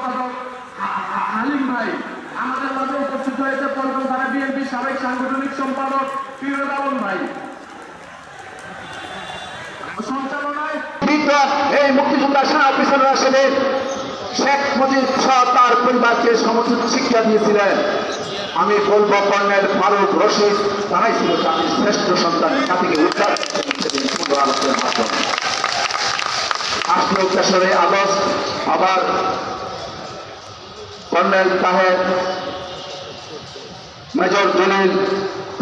সম্পাদক আলিম ভাই, আমাদের মাঝে উপস্থিত হয়েছে পল্টন থানা সাবেক সাংগঠনিক সম্পাদক ভাই। এই মুক্তিযোদ্ধা শাহ পিছনে আসলে শেখ মুজিব শাহ তার পরিবারকে সমুচিত শিক্ষা দিয়েছিলেন। আমি বলব, কর্নেল ফারুক রশিদ তারাই ছিল শ্রেষ্ঠ সন্তান জাতিকে উদ্ধার আসলো তেসরে আগস্ট আবার কর্নেল তাহের, মেজর দলিল,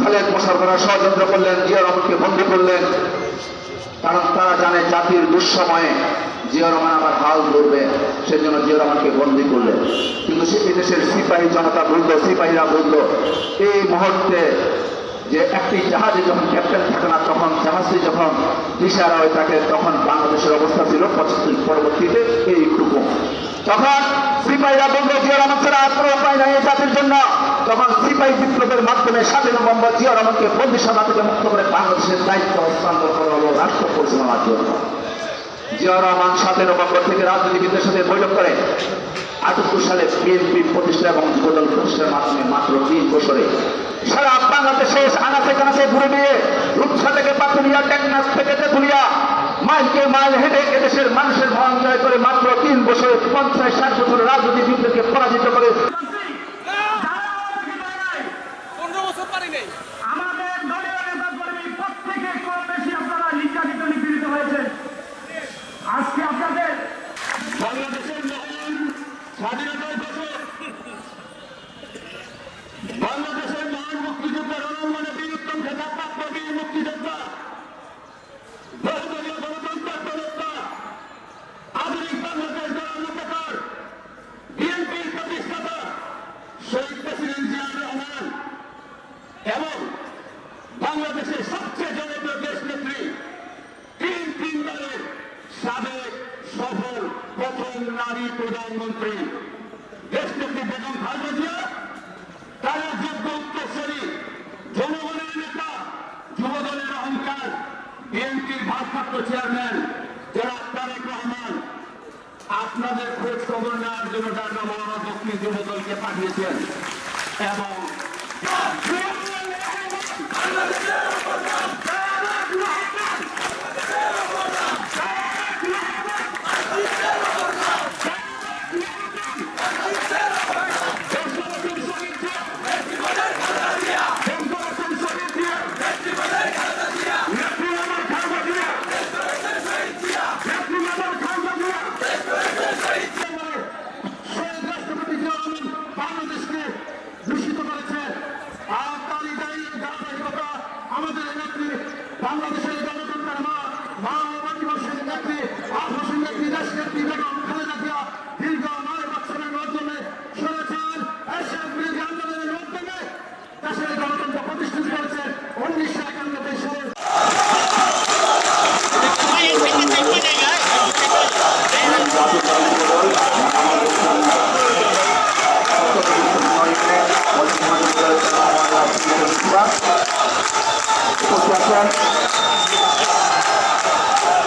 খালেদ মোশারফরা ষড়যন্ত্র করলেন জিয়া রহমানকে বন্দী করলেন। কারণ তারা জানে জাতির দুঃসময়ে জিয়া রহমান আবার হাল ধরবে, সেজন্য জিয়া রহমানকে বন্দী করলেন। কিন্তু সেই দেশের সিপাহী জনতা বলতো, সিপাহীরা বলতো, এই মুহূর্তে যে একটি জাহাজে যখন ক্যাপ্টেন থাকে না তখন দিশারা হয়ে থাকে তখন বাংলাদেশের অবস্থা ছিল পঁচাত্তর পরবর্তীতে এইটুকু তখন সিপাহীরা বলতো জিয়া রহমান ছাড়া কোনো উপায় নাই এই জাতির জন্য। তখন সিপাহী বিপ্লবের মাধ্যমে স্বাধীন মোহাম্মদ জিয়া রহমানকে বন্দিশালা থেকে মুক্ত করে বাংলাদেশের দায়িত্ব হস্তান্তর করা হলো রাষ্ট্র পরিচালনার জন্য। জিয়া রহমান সাতের নভেম্বর থেকে রাজনীতিবিদদের সাথে বৈঠক করে। আটাত্তর সালে বিএনপি প্রতিষ্ঠা এবং যুবদল প্রতিষ্ঠার মাধ্যমে মাত্র তিন বছরে সারা বাংলাদেশে আনাচে কানাচে ঘুরে দিয়ে রূপসা থেকে পাতুলিয়া, টেকনাফ থেকে তেতুলিয়া মাইলকে মাইল হেঁটে এদেশের মানুষের মন জয় করে মাত্র তিন বছরে পঞ্চাশ ষাট বছর রাজনীতিবিদদেরকে পরাজিত করে। পারি নেই। সাবেক সফল প্রথম নারী প্রধানমন্ত্রী। দেশনেত্রী বেগম খালেদা তারা যোগ্য উত্তরসরী জনগণের নেতা, যুবদলের অহংকার, বিএনপির ভারপ্রাপ্ত চেয়ারম্যান যারা তারেক রহমান। আপনাদের খোঁজ খবর নেওয়ার জন্য ঢাকা মহানগর দক্ষিণ যুবদলকে পাঠিয়েছেন। এবং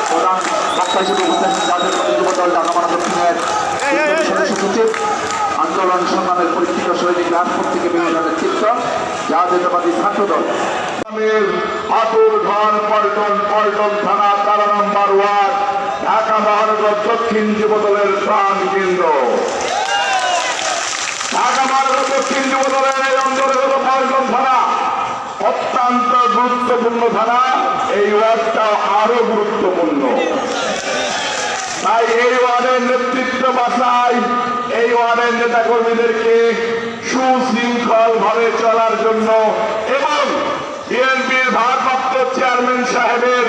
প্রধান বক্তা হিসেবে উপস্থিত জাতীয় কবি যুবদল ঢাকা দক্ষিণের সদস্য সচিব আন্দোলন সংগ্রামের পরিচিত সৈনিক রাজপথ থেকে বিভিন্ন নেতৃত্ব জাতীয়তাবাদী ছাত্রদল আতুর ঘর পল্টন পল্টন থানা তারা নম্বর ওয়ার্ড ঢাকা মহানগর দক্ষিণ যুবদলের প্রাণ কেন্দ্র। ঢাকা মহানগর দক্ষিণ যুবদলের এই অঞ্চলে হল পল্টন থানা। অত্যন্ত গুরুত্বপূর্ণ থানা এই ওয়ার্ডটা আরও গুরুত্বপূর্ণ। তাই এই ওয়ার্ডের নেতৃত্ব বাসায় এই ওয়ার্ডের নেতা কর্মীদেরকে সুশৃঙ্খল ভাবে চলার জন্য এবং বিএনপির ভারপ্রাপ্ত চেয়ারম্যান সাহেবের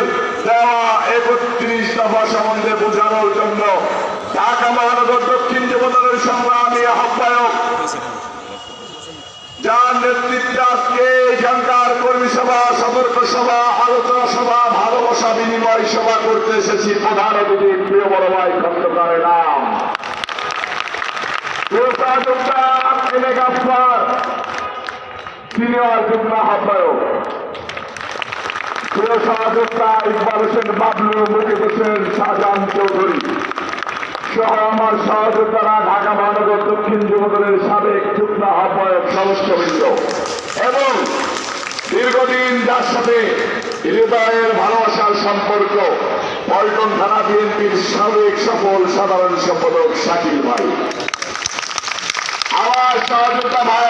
দেওয়া একত্রিশ দফা সম্বন্ধে বোঝানোর জন্য ঢাকা মহানগর দক্ষিণ যুবদলের সংগ্রামী আহ্বায়ক যার নেতৃত্বে আজকে এখানকার কর্মী সভা সতর্ক সভা, আলোচনা সভা, ভালোবাসা বিনিময় সভা করতে এসেছি প্রধান অতিথি, প্রিয় বড় ভাই, খন্দকারের নাম। সিনিয়র যুগ্ম আহ্বায়ক। প্রিয় সহযোগিতা ইকবাল হোসেন বাবলু মুকিব হোসেন শাহজাহান চৌধুরী। আমার সহযোদ্ধারা ঢাকা মহানগর দক্ষিণ যুবদলের সাবেক যুগ্ম আহ্বায়ক সদস্যবৃন্দ এবং দীর্ঘদিন যার সাথে হৃদয়ের ভালোবাসার সম্পর্ক, পল্টন থানা বিএনপির সাবেক সফল সাধারণ সম্পাদক শাকিল ভাই। আমার এই ধারা